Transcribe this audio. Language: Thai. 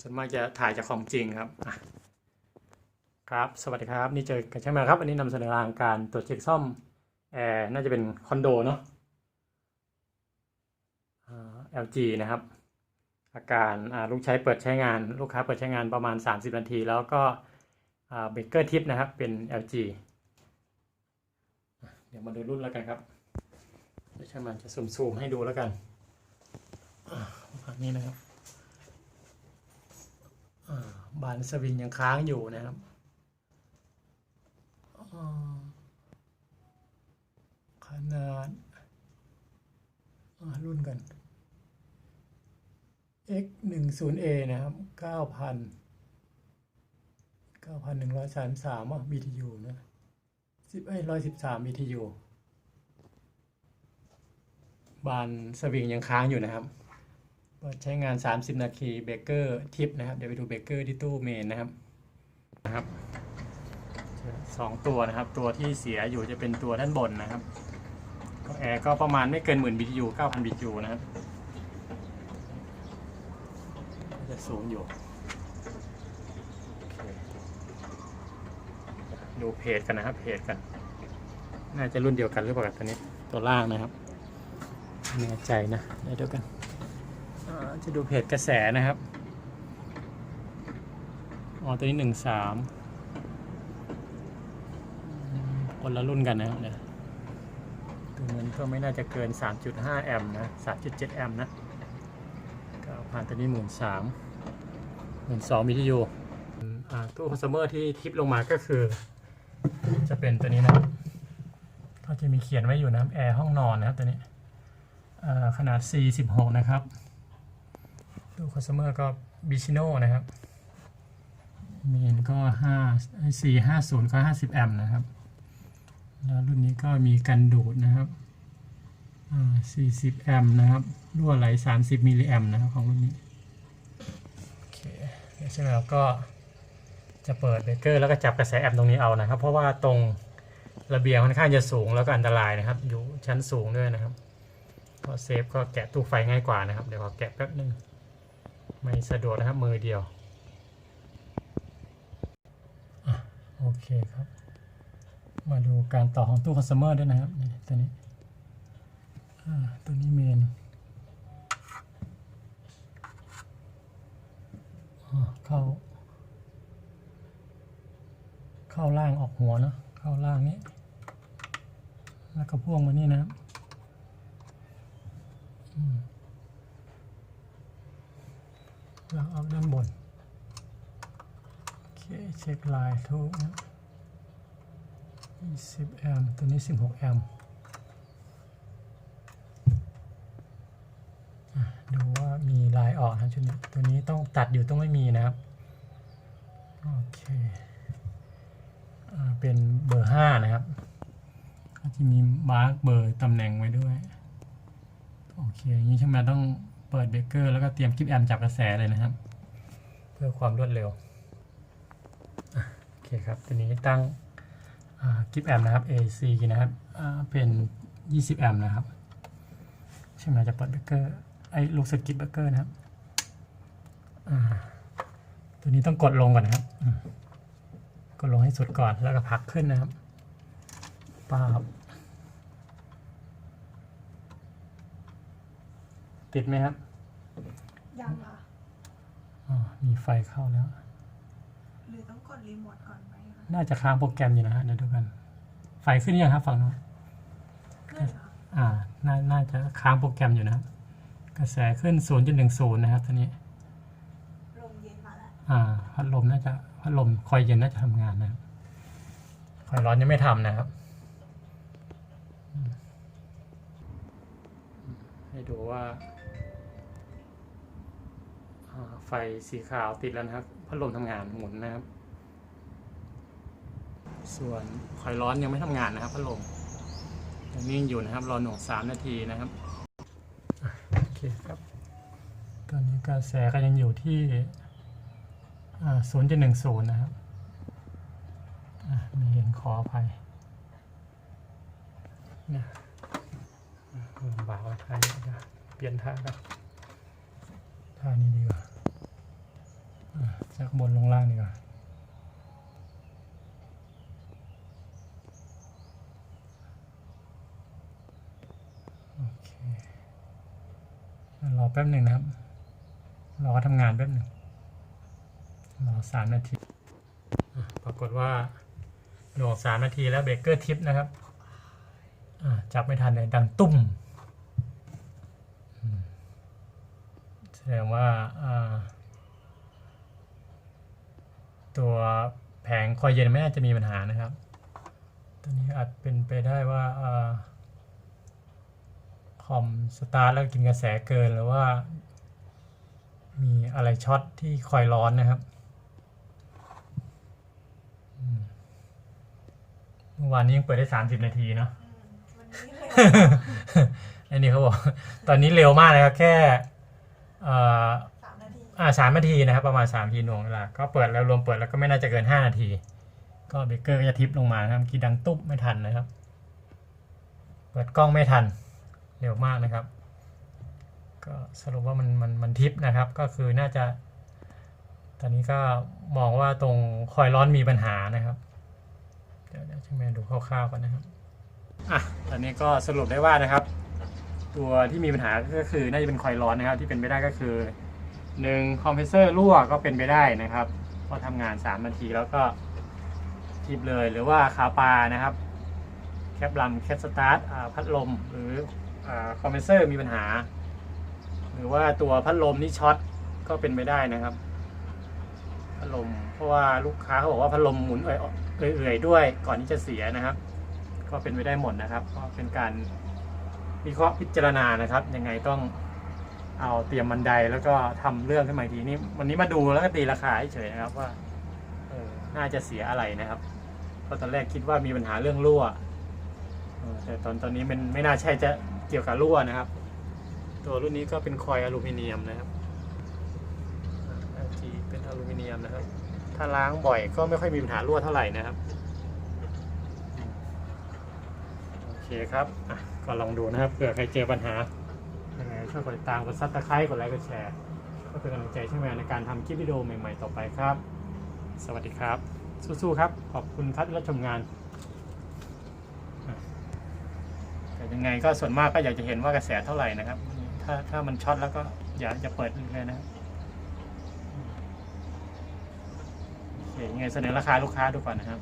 ส่วนมากจะถ่ายจากของจริงครับครับ สวัสดีครับ นี่เจอกันใช่ไหมครับวันนี้นำเสนอรางการตรวจเช็คซ่อมแอร์น่าจะเป็นคอนโดเนาะ LG นะครับ อาการลูกใช้เปิดใช้งาน ลูกค้าเปิดใช้งานประมาณ 30 นาที แล้วก็เบเกอร์ทิปนะครับ เป็น LG เดี๋ยวมาดูรุ่นแล้วกันครับเดี๋ยวช่างมันจะซูมๆให้ดูแล้วกันอ่าประมาณนี้นะครับ บานสวิงยังค้างอยู่นะครับขนาดรุ่นกัน x 1 0 a นะครับ 9,000 9,133อะ BTU นะ10ไอ้113 BTU บานสวิงยังค้างอยู่นะครับ ปิดใช้งาน 30 นาทีเบเกอร์ทิปนะครับ เดี๋ยวไปดูเบเกอร์ที่ตู้เมนนะครับนะครับสองตัวนะครับ ตัวที่เสียอยู่จะเป็นตัวด้านบนนะครับก็แอร์ก็ประมาณไม่เกินหมื่น BTU 9,000 BTU นวิทูนะครับ จะสูงอยู่ ดูเพจกันนะครับเพจกัน น่าจะรุ่นเดียวกันหรือเปล่ากับตัวนี้ตัวล่างนะครับแน่ใจนะเดี๋ยวดูกัน จะดูเพจกระแสนะครับ อ๋อ ตัวนี้หนึ่งสามคนละรุ่นกันนะครับเนี่ยตัวนั้นก็ไม่น่าจะเกิน 3.5 แอมป์นะ 3.7 แอมป์นะก็ผ่านตัวนี้หมื่นสามหมื่นสองมิทิยูอ่าตู้คอน sumer ที่ทิปลงมาก็คือ จะเป็นตัวนี้นะก็จะมีเขียนไว้อยู่นะแอร์ห้องนอนนะครับตัวนี้อ่าขนาด 46 นะครับ ตู้คอน sumer ก็บิชิโน่นะครับมีนก็ห้าสี่ห้าศูนย์ก็ห้าสิบแอมป์นะครับ แล้วรุ่นนี้ก็มีกันดูดนะครับสี่สิบแอมป์นะครับรั่วไหลสามสิบมิลลิแอมป์นะครับของรุ่นนี้ โอเคเดี๋ยวใช่ไหมครับก็จะเปิดเบรกเกอร์แล้วก็จับกระแสแอมป์ตรงนี้เอานะครับ เพราะว่าตรงระเบียงค่อนข้างจะสูงแล้วก็อันตรายนะครับ อยู่ชั้นสูงด้วยนะครับพอเซฟก็แกะตู้ไฟง่ายกว่านะครับ เดี๋ยวขอแกะแป๊บนึง ไม่สะดวกนะครับมือเดียวอโอเคครับ มาดูการต่อของตู้คอน sumer ด้วยนะครับตัวนี้ตัวนี้เมนเข้า เข้าล่างออกหัวเนาะเข้าล่างนี้ แล้วก็พ่วงมานี่นะครับอืม แล้วเอาด้านบน โอเค เช็คลายทุกนะ20แอมป์ตัวนี้ 16 แอมป์ดูว่ามีลายออกนะชุดนี้ตัวนี้ต้องตัดอยู่ต้องไม่มีนะครับ โอเคเป็นเบอร์ 5 นะครับก็จะมีมาร์กเบอร์ตำแหน่งไว้ด้วย โอเค อย่างนี้ใช่ไหมต้อง เปิดเบรกเกอร์แล้วก็เตรียมคลิปแอมจับกระแสเลยนะครับ เพื่อความรวดเร็วโอเคครับตัวนี้ตั้งคลิปแอมนะครับ AC นะครับเป็น20แอมป์นะครับใช่ไหมจะเปิดเบรกเกอร์ไอ้ลูกสกิปเบรกเกอร์นะครับตัวนี้ต้องกดลงก่อนนะครับกดลงให้สุดก่อนแล้วก็ผลักขึ้นนะครับป้าบ ติดไหมครับ ยังค่ะอ๋อมีไฟเข้าแล้ว หรือต้องกดรีโมทก่อนไหมคะน่าจะค้างโปรแกรมอยู่นะฮะเดี๋ยวดูกัน ไฟขึ้นยังครับฝั่งนู้นขึ้นเหรออ่าน่าน่าจะค้างโปรแกรมอยู่นะครับกระแสขึ้น 0.10 นะครับตอนนี้ ลมเย็นมาแล้วอ่าพัดลมน่าจะพัดลมคอยเย็นน่าจะทำงานนะครับคอยร้อนยังไม่ทำนะครับอืมให้ ดูว่าไฟสีขาวติดแล้วนะครับพัดลมทำงานหมุนนะครับ ส่วนคอยร้อนยังไม่ทำงานนะครับพัดลมยังนิ่งอยู่นะครับรอหน่วงสามนาทีนะครับโอเคครับ ตอนนี้กระแสก็ยังอยู่ที่ศูนย์จุดหนึ่งศูนย์นะครับม่เห็นขออภัยเนี่ยอะ ท่านี้จะเปลี่ยนท่าครับท่านี้ดีกว่าจากบนลงล่างดีกว่าโอเครอแป๊บหนึ่งนะครับรอเขาทำงานแป๊บหนึ่งรอสามนาทีอะปรากฏว่าหน่วงสามนาทีแล้วเบรกเกอร์ทิปนะครับอะจับไม่ทันเลยดังตุ้มอืม แสดงว่าอ่าตัวแผงคอยเย็นไม่น่าจะมีปัญหานะครับตัวนี้อาจเป็นไปได้ว่าอ่าคอมสตาร์ทแล้วกินกระแสเกินหรือว่า มีอะไรช็อตที่คอยร้อนนะครับอืมเมื่อวานนี้ยังเปิดได้30นาทีเนาะอืมวันนี้เลยอันนี้เขาบอก ตอนนี้เร็วมากเลยครับแค่ เอ่อสามนาทีอ่าสามนาทีนะครับ ประมาณสามนาทีหน่วงเวลาก็เปิดแล้วรวมเปิดแล้วก็ไม่น่าจะเกินห้านาที ก็เบรกเกอร์ก็จะทิปลงมานะครับเมื่อกี้ดังตุ๊บไม่ทันนะครับ เปิดกล้องไม่ทันเร็วมากนะครับ ก็สรุปว่ามันมันมันทิปนะครับ ก็คือน่าจะ ตอนนี้ก็มองว่าตรงคอยร้อนมีปัญหานะครับเดี๋ยวเดี๋ยวช่วยแม่ดูคร่าวๆกันนะครับอะตอนนี้ก็สรุปได้ว่านะครับ ตัวที่มีปัญหาก็คือน่าจะเป็นคอยร้อนนะครับ ที่เป็นไปได้ก็คือหนึ่งคอมเพรสเซอร์รั่วก็เป็นไปได้นะครับพอทำงาน 3 นาทีแล้วก็ทิปเลยหรือว่าคาปานะครับ แคปลัมแคปสตาร์ทพัดลมหรืออคอมเพรสเซอร์มีปัญหา หรือว่าตัวพัดลมนี่ช็อตก็เป็นไปได้นะครับพัดลมเพราะว่าลูกค้าเขาบอกว่าพัดลมหมุนเอื่อยๆด้วยก่อนที่จะเสียนะครับ ก็เป็นไปได้หมดนะครับ ก็เป็นการ วิเคราะห์พิจารณานะครับ ยังไงต้องเอาเตรียมบันไดแล้วก็ทำเรื่องขึ้นมาทีนี่วันนี้มาดูแล้วก็ตีราคาเฉยนะครับว่าเออน่าจะเสียอะไรนะครับเพราะตอนแรกคิดว่ามีปัญหาเรื่องรั่วแต่ตอนตอนนี้มันไม่น่าใช่จะเกี่ยวกับรั่วนะครับ ตัวรุ่นนี้ก็เป็นคอยอลูมิเนียมนะครับอ่า LG เป็นอลูมิเนียมนะครับ ถ้าล้างบ่อยก็ไม่ค่อยมีปัญหารั่วเท่าไหร่นะครับโอเคครับก็ลองดูนะครับเผื่อใครเจอปัญหายังไงช่วยกดติดตามกดซับสไครต์กดไลค์กดแชร์ก็เป็นกำลังใจช่วยแมในการทำคลิปวิดีโอใหม่ ๆ ต่อไปครับ สวัสดีครับ สู้ๆครับ ขอบคุณครับที่รับชมงานแต่ยังไงก็ส่วนมากก็อยากจะเห็นว่ากระแสเท่าไหร่นะครับ ถ้าถ้ามันช็อตแล้วก็อยากจะเปิดเลยนะโอเคยังไงเสนอราคาลูกค้าดูก่อนนะครับ